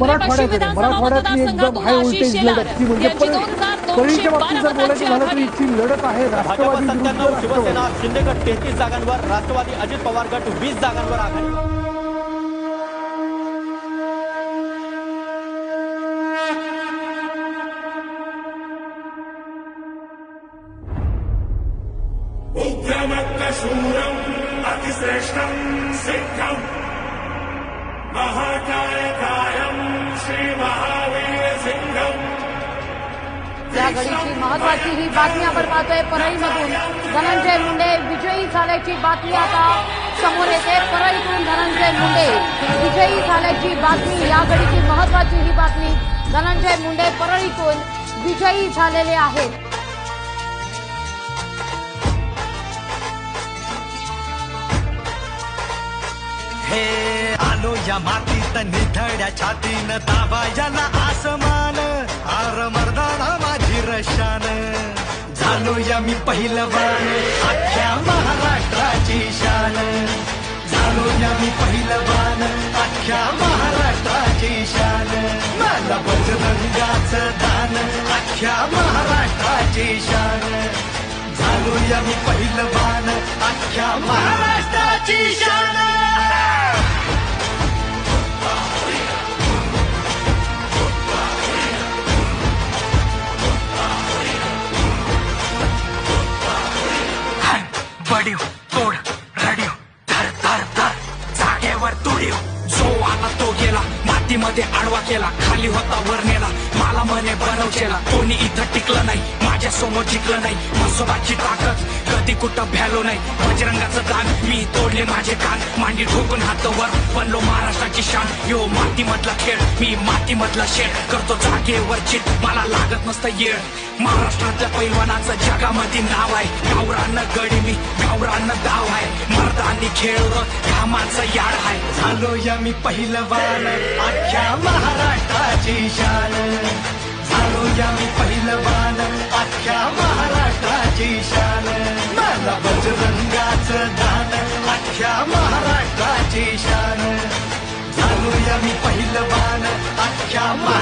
मराठवाड्यातली एकदम high voltage लढत ती म्हणजे परळीच्या बाबतीत जर बोलायचं झालं तर इथली लढत आहे भाजप राष्ट्रवादी शिवसेना शिंदे गट तेहतीस जागांवर राष्ट्रवादी अजित पवार गट वीस जागांवर आघाडी. अतिश्रेष्ठम् सिद्धम् या घडीची महत्वाची ही बातमी आपण पाहतोय. परळीमधून धनंजय मुंडे विजयी झाल्याची बातमी आता समोर येते. परळीतून धनंजय मुंडे विजयी झाल्याची बातमी या घडीची महत्वाची ही बातमी. धनंजय मुंडे परळीतून विजयी झालेले आहेत. हे आलो या मातीत निधड्या छातीनं दाबायला याला आसमा शान झालो या मी पहिलवान. अख्ख्या महाराष्ट्राची शान. झालो या मी पहिलवान. अख्ख्या महाराष्ट्राची शान. मला बजरंगाच दान. अख्ख्या महाराष्ट्राची शान. झालो या मी पहिलवान. अख्ख्या महाराष्ट्राची शान. वडीव तोड रडीव धर धर धर. जागेवर तुडीव. जो आला तो गेला. मातीमध्ये आडवा केला. खाली होता वर नेला मला म्हणे बनवचेला कोणी इथं टिकलं नाही. माझ्यासमोर जिंकलं नाही. मसोबाची ताकद कधी कुठं भ्यालो नाही. बजरंगाचं दान मी तोडले माझे कान. मांडी ठोकून हात वर बनलो महाराष्ट्राची शान. यो मातीमधला खेळ मी मातीमधला शेड करतो जागेवर चित मला लागत नसतं येळ. महाराष्ट्रातल्या पैलवानाचं जगामध्ये नाव आहे. गावरानं गडी मी गावरानं दाव आहे. मर्दानी खेळ कामाचं याड आहे. झालो या मी पहिलवान. अख्ख्या महाराष्ट्राची शान. झालो या मी llama.